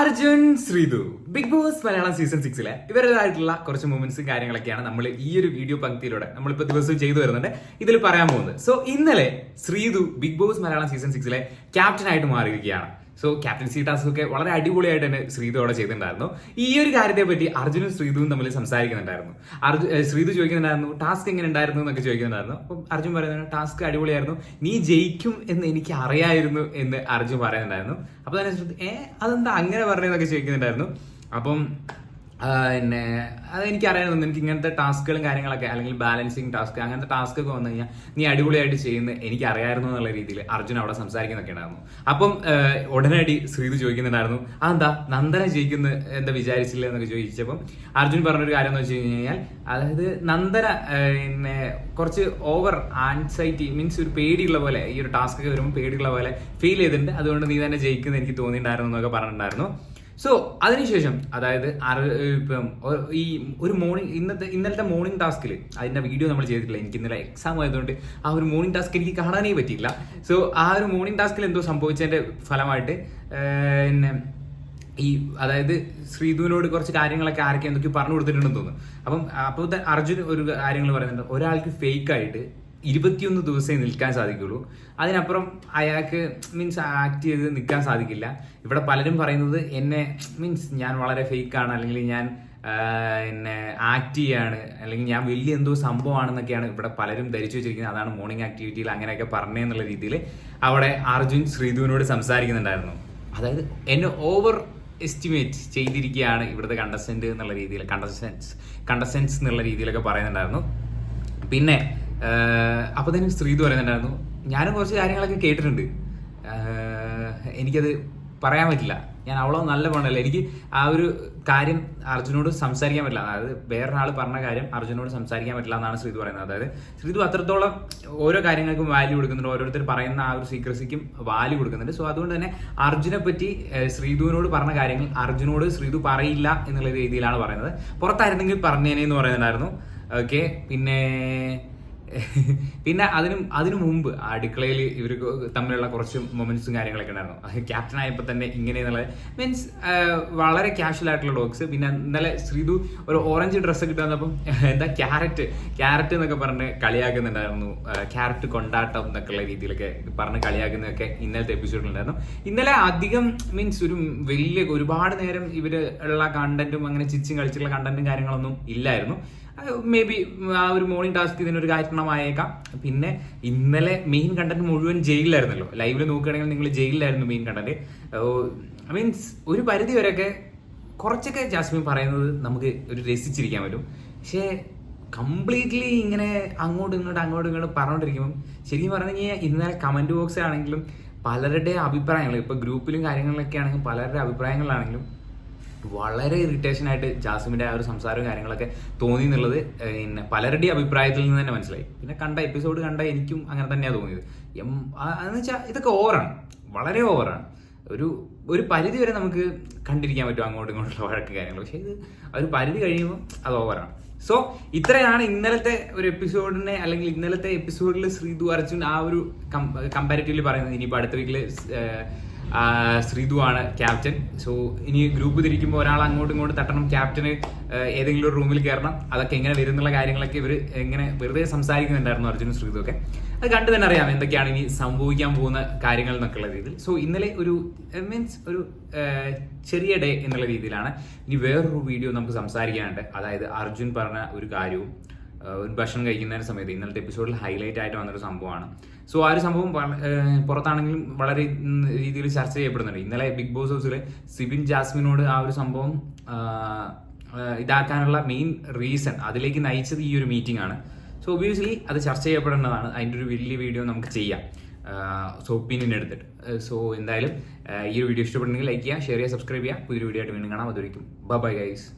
Arjun Sreethu. Bigg Boss Malayalam season സിക്സിലെ ഇവരുടേതായിട്ടുള്ള കുറച്ച് മൂമെന്റ്സും കാര്യങ്ങളൊക്കെയാണ് നമ്മൾ ഈ ഒരു വീഡിയോ പങ്ക്തിയിലൂടെ നമ്മളിപ്പോൾ ദിവസവും ചെയ്തു വരുന്നുണ്ട്. ഇതിൽ പറയാൻ പോകുന്നത്. സോ ഇന്നലെ Sreethu Bigg Boss Malayalam season സിക്സിലെ ക്യാപ്റ്റനായിട്ട് മാറിയിരിക്കുകയാണ്. സോ ക്യാപ്റ്റൻസി ടാസ്ക് ഒക്കെ വളരെ അടിപൊളിയായിട്ട് തന്നെ ശ്രീതു അവിടെ ചെയ്തിട്ടുണ്ടായിരുന്നു. ഈ ഒരു കാര്യത്തെ പറ്റി അർജുനും ശ്രീതുവും തമ്മിൽ സംസാരിക്കുന്നുണ്ടായിരുന്നു. അർജു ശ്രീതു ചോദിക്കുന്നുണ്ടായിരുന്നു ടാസ്ക് എങ്ങനെ ഉണ്ടായിരുന്നു? എന്നൊക്കെ ചോദിക്കുന്നുണ്ടായിരുന്നു. അപ്പം അർജുൻ പറയുന്നത് ടാസ്ക് അടിപൊളിയായിരുന്നു. നീ ജയിക്കും എന്ന് എനിക്ക് അറിയായിരുന്നു എന്ന് അർജുൻ പറയുന്നുണ്ടായിരുന്നു. അപ്പൊ തന്നെ ഏഹ് അതെന്താ അങ്ങനെ പറഞ്ഞതെന്നൊക്കെ ചോദിക്കുന്നുണ്ടായിരുന്നു. അപ്പം പിന്നെ അതെനിക്ക് അറിയാമെന്ന് എനിക്ക് ഇങ്ങനത്തെ ടാസ്കുകളും കാര്യങ്ങളൊക്കെ അല്ലെങ്കിൽ ബാലൻസിങ് ടാസ്ക് അങ്ങനത്തെ ടാസ്ക് ഒക്കെ വന്നു കഴിഞ്ഞാൽ നീ അടിപൊളിയായിട്ട് ചെയ്യുന്ന എനിക്ക് അറിയായിരുന്നു എന്നുള്ള രീതിയിൽ അർജുൻ അവിടെ സംസാരിക്കുന്നൊക്കെ ഉണ്ടായിരുന്നു. അപ്പം ഉടനടി ശ്രീതു ചോദിക്കുന്നുണ്ടായിരുന്നു ആ എന്താ നന്ദന ജയിക്കുന്ന എന്താ വിചാരിച്ചില്ല? എന്നൊക്കെ ചോദിച്ചപ്പം അർജുൻ പറഞ്ഞൊരു കാര്യം എന്ന് വെച്ച് കഴിഞ്ഞാൽ അതായത് നന്ദന പിന്നെ കുറച്ച് ഓവർ ആൻസൈറ്റി മീൻസ് ഒരു പേടിയുള്ള പോലെ ഈ ഒരു ടാസ്ക് ഒക്കെ വരുമ്പോൾ പേടിയുള്ള പോലെ ഫീൽ ചെയ്തിട്ടുണ്ട്. അതുകൊണ്ട് നീ തന്നെ ജയിക്കുന്ന എനിക്ക് തോന്നിയിട്ടുണ്ടായിരുന്നു എന്നൊക്കെ പറഞ്ഞിട്ടുണ്ടായിരുന്നു. സോ അതിനുശേഷം അതായത് ഇപ്പം ഈ ഒരു മോർണിംഗ് ഇന്നത്തെ ഇന്നലത്തെ മോർണിംഗ് ടാസ്കിൽ അതിന്റെ വീഡിയോ നമ്മൾ ചെയ്തിട്ടില്ല. എനിക്ക് ഇന്നലെ എക്സാം ആയതുകൊണ്ട് ആ ഒരു മോർണിംഗ് ടാസ്ക് എനിക്ക് കാണാനേ പറ്റിയില്ല. സോ ആ ഒരു മോർണിംഗ് ടാസ്കിൽ എന്തോ സംഭവിച്ചതിന്റെ ഫലമായിട്ട് പിന്നെ ഈ അതായത് ശ്രീധുവിനോട് കുറച്ച് കാര്യങ്ങളൊക്കെ ആരൊക്കെ എന്തൊക്കെ പറഞ്ഞു കൊടുത്തിട്ടുണ്ടെന്ന് തോന്നുന്നു. അപ്പം അപ്പോൾ അർജുൻ ഒരു കാര്യങ്ങൾ പറയുന്നുണ്ട്. ഒരാൾക്ക് ഫേക്ക് ആയിട്ട് ഇരുപത്തിയൊന്ന് ദിവസമേ നിൽക്കാൻ സാധിക്കുള്ളൂ. അതിനപ്പുറം അയാൾക്ക് മീൻസ് ആക്ട് ചെയ്ത് നിൽക്കാൻ സാധിക്കില്ല. ഇവിടെ പലരും പറയുന്നത് എന്നെ മീൻസ് ഞാൻ വളരെ ഫേക്കാണ് അല്ലെങ്കിൽ ഞാൻ എന്നെ ആക്ട് ചെയ്യാണ് അല്ലെങ്കിൽ ഞാൻ വലിയ എന്തോ സംഭവമാണെന്നൊക്കെയാണ് ഇവിടെ പലരും ധരിച്ചു വെച്ചിരിക്കുന്നത്. അതാണ് മോർണിംഗ് ആക്ടിവിറ്റിയിൽ അങ്ങനെയൊക്കെ പറഞ്ഞെന്നുള്ള രീതിയിൽ അവിടെ അർജുൻ ശ്രീധുവിനോട് സംസാരിക്കുന്നുണ്ടായിരുന്നു. അതായത് എന്നെ ഓവർ എസ്റ്റിമേറ്റ് ചെയ്തിരിക്കുകയാണ് ഇവിടുത്തെ കണ്ടസ്റ്റന്റ് എന്നുള്ള രീതിയിൽ കണ്ടസ്റ്റൻസ് കണ്ടസ്റ്റൻസ് എന്നുള്ള രീതിയിലൊക്കെ പറയുന്നുണ്ടായിരുന്നു. പിന്നെ അപ്പോൾ തന്നെ ശ്രീതു പറയുന്നുണ്ടായിരുന്നു. ഞാനും കുറച്ച് കാര്യങ്ങളൊക്കെ കേട്ടിട്ടുണ്ട്. എനിക്കത് പറയാൻ പറ്റില്ല. ഞാൻ അവളോ നല്ല പണല്ല എനിക്ക് ആ ഒരു കാര്യം അർജുനോട് സംസാരിക്കാൻ പറ്റില്ല. അതായത് വേറൊരാൾ പറഞ്ഞ കാര്യം അർജുനോട് സംസാരിക്കാൻ പറ്റില്ല എന്നാണ് ശ്രീതു പറയുന്നത്. അതായത് ശ്രീതു അത്രത്തോളം ഓരോ കാര്യങ്ങൾക്കും വാല്യൂ കൊടുക്കുന്നുണ്ട്. ഓരോരുത്തർ പറയുന്ന ആ ഒരു സീക്രസിക്കും വാല്യൂ കൊടുക്കുന്നുണ്ട്. സോ അതുകൊണ്ട് തന്നെ അർജുനെ പറ്റി ശ്രീതുവിനോട് പറഞ്ഞ കാര്യങ്ങൾ അർജുനോട് ശ്രീതു പറയില്ല എന്നുള്ള രീതിയിലാണ് പറയുന്നത്. പുറത്തായിരുന്നെങ്കിൽ പറഞ്ഞേനെ എന്ന് പറയുന്നുണ്ടായിരുന്നു. ഓക്കെ പിന്നെ പിന്നെ അതിനും അതിനു മുമ്പ് അടുക്കളയിൽ ഇവർ തമ്മിലുള്ള കുറച്ച് മൊമെന്റ്സും കാര്യങ്ങളൊക്കെ ഉണ്ടായിരുന്നു. ക്യാപ്റ്റൻ ആയപ്പോൾ തന്നെ ഇങ്ങനെ മീൻസ് വളരെ കാഷ്വൽ ആയിട്ടുള്ള ഡോഗ്സ് പിന്നെ ഇന്നലെ ശ്രീതു ഒരു ഓറഞ്ച് ഡ്രസ്സ് കിട്ടുന്നപ്പം എന്താ ക്യാരറ്റ് ക്യാരറ്റ് എന്നൊക്കെ പറഞ്ഞ് കളിയാക്കുന്നുണ്ടായിരുന്നു. ക്യാരറ്റ് കൊണ്ടാട്ടം എന്നൊക്കെയുള്ള രീതിയിലൊക്കെ പറഞ്ഞ് കളിയാക്കുന്നതൊക്കെ ഇന്നലത്തെ എപ്പിസോഡിലുണ്ടായിരുന്നു ഇന്നലെ അധികം മീൻസ് ഒരു വലിയ ഒരുപാട് നേരം ഇവർ ഉള്ള കണ്ടന്റും അങ്ങനെ ചിച്ചും കളിച്ചുള്ള കണ്ടന്റും കാര്യങ്ങളൊന്നും ഇല്ലായിരുന്നു. മേ ബി ആ ഒരു മോർണിംഗ് ടാസ്ക് ഇതിനൊരു കാരണമായേക്കാം പിന്നെ ഇന്നലെ മെയിൻ കണ്ടന്റ് മുഴുവൻ ജയിലിലായിരുന്നല്ലോ. ലൈവിൽ നോക്കുകയാണെങ്കിൽ നിങ്ങൾ ജയിലിലായിരുന്നു മെയിൻ കണ്ടന്റ് മീൻസ് ഒരു പരിധി വരെയൊക്കെ കുറച്ചൊക്കെ ജാസ്മിൻ പറയുന്നത് നമുക്ക് ഒരു രസിച്ചിരിക്കാൻ പറ്റും. പക്ഷേ കംപ്ലീറ്റ്ലി ഇങ്ങനെ അങ്ങോട്ടും ഇങ്ങോട്ടും അങ്ങോട്ടും ഇങ്ങോട്ടും പറഞ്ഞുകൊണ്ടിരിക്കുമ്പം ശരിക്കും പറഞ്ഞു കഴിഞ്ഞാൽ ഇന്നലെ കമന്റ് ബോക്സിലാണെങ്കിലും പലരുടെ അഭിപ്രായങ്ങൾ ഇപ്പൊ ഗ്രൂപ്പിലും കാര്യങ്ങളിലൊക്കെ ആണെങ്കിലും പലരുടെ അഭിപ്രായങ്ങളാണെങ്കിലും വളരെ ഇറിറ്റേഷൻ ആയിട്ട് ജാസിമിന്റെ ആ ഒരു സംസാരവും കാര്യങ്ങളൊക്കെ തോന്നി എന്നുള്ളത് പിന്നെ പലരുടെയും അഭിപ്രായത്തിൽ നിന്ന് തന്നെ മനസ്സിലായി. പിന്നെ കണ്ട എപ്പിസോഡ് കണ്ട എനിക്കും അങ്ങനെ തന്നെയാണ് തോന്നിയത്. എം- എന്ന് വെച്ചാൽ ഇതൊക്കെ ഓവറാണ് വളരെ ഓവറാണ് ഒരു ഒരു പരിധി വരെ നമുക്ക് കണ്ടിരിക്കാൻ പറ്റും അങ്ങോട്ടും ഇങ്ങോട്ടുള്ള വഴക്ക് കാര്യങ്ങൾ പക്ഷേ ഇത് ഒരു പരിധി കഴിയുമ്പോൾ അത് ഓവറാണ് സോ ഇത്രയാണ് ഇന്നലത്തെ ഒരു എപ്പിസോഡിനെ അല്ലെങ്കിൽ ഇന്നലത്തെ എപ്പിസോഡിൽ ശ്രീതു അർജുൻ ആ ഒരു കമ്പാരിറ്റീവ്ലി പറയുന്നത്. ഇനിയിപ്പോൾ അടുത്ത വീക്കിൽ ആ, ശ്രീതു ആണ് ക്യാപ്റ്റൻ സോ ഇനി ഗ്രൂപ്പ് തിരിക്കുമ്പോൾ ഒരാൾ അങ്ങോട്ടും ഇങ്ങോട്ടും തട്ടണം. ക്യാപ്റ്റന് ഏതെങ്കിലും ഒരു റൂമിൽ കയറണം അതൊക്കെ എങ്ങനെ വരും എന്നുള്ള കാര്യങ്ങളൊക്കെ ഇവർ എങ്ങനെ വെറുതെ സംസാരിക്കുന്നുണ്ടായിരുന്നു അർജുനും ശ്രീതു ഒക്കെ. അത് കണ്ടു തന്നെ അറിയാം എന്തൊക്കെയാണ് ഇനി സംഭവിക്കാൻ പോകുന്ന കാര്യങ്ങൾ എന്നൊക്കെയുള്ള രീതിയിൽ. സോ ഇന്നലെ ഒരു മീൻസ് ഒരു ചെറിയ ഡേ എന്നുള്ള രീതിയിലാണ്. ഇനി വേറൊരു വീഡിയോ നമുക്ക് സംസാരിക്കാനുണ്ട്. അതായത് അർജുൻ പറഞ്ഞ ഒരു കാര്യവും ഒരു ഭക്ഷണം കഴിക്കുന്നതിന് സമയത്ത് ഇന്നലത്തെ എപ്പിസോഡിൽ ഹൈലൈറ്റ് ആയിട്ട് വന്നൊരു സംഭവമാണ്. സോ ആ ഒരു സംഭവം പുറത്താണെങ്കിലും വളരെ രീതിയിൽ ചർച്ച ചെയ്യപ്പെടുന്നുണ്ട്. ഇന്നലെ ബിഗ് ബോസ് ഹൗസിൽ സിബിൻ ജാസ്മിനോട് ആ ഒരു സംഭവം ഇതാക്കാനുള്ള മെയിൻ റീസൺ അതിലേക്ക് നയിച്ചത് ഈ ഒരു മീറ്റിംഗ് ആണ്. സോ ഒബിയസ്ലി അത് ചർച്ച ചെയ്യപ്പെടേണ്ടതാണ്. അതിന്റെ ഒരു വലിയ വീഡിയോ നമുക്ക് ചെയ്യാം. സോ ഒപ്പീനിയൻ എടുത്തിട്ട്. സോ എന്തായാലും ഈ ഒരു വീഡിയോ ഇഷ്ടപ്പെടുന്നെങ്കിൽ ലൈക്ക് ചെയ്യുക ഷെയർ ചെയ്യുക സബ്സ്ക്രൈബ് ചെയ്യുക. പുതിയൊരു വീഡിയോ ആയിട്ട് വീണ്ടും കാണാം. അതൊരിക്കും ബൈ ഗൈസ്